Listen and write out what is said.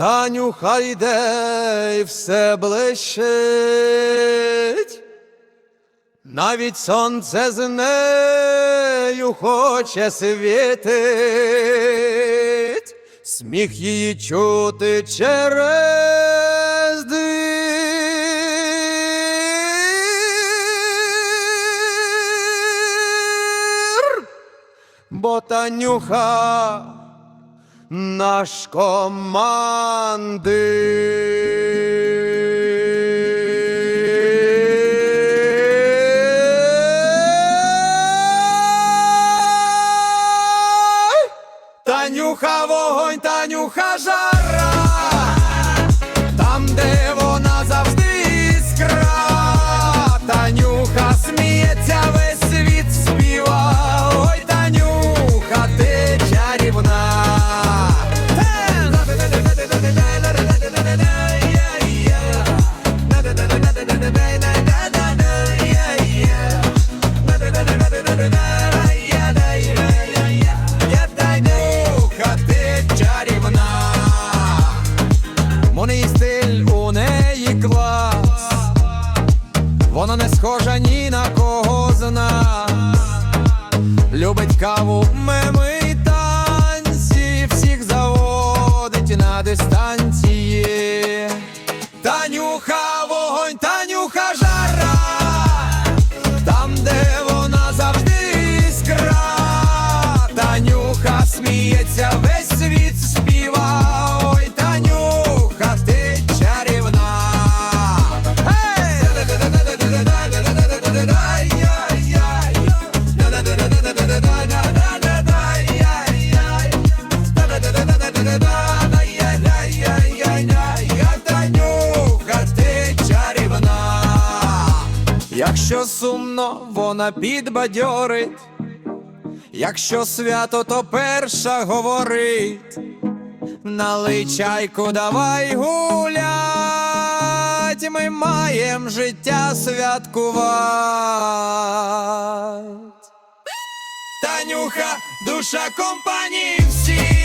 Танюха йде і все блищить, навіть сонце з нею хоче світить, сміх її чути через дир. Бо Танюха наш командир. Танюха вогонь, Танюха жара, там, де вона завжди іскра, Танюха сміється, весь Ти стиль у неї клас, вона не схожа ні на кого з. Любить каву, меми танці, всіх заводить на дистанції. Танюха, Танюха жара, там, де вона завжди іскра. Танюха сміється, весь світ співа. Ой, Танюха, ти чарівна. Танюха, Якщо сумно, вона підбадьорить. Якщо свято, то перша говорить. Налий чайку, давай гулять, ми маєм життя святкувати. Танюха, душа компанії всі.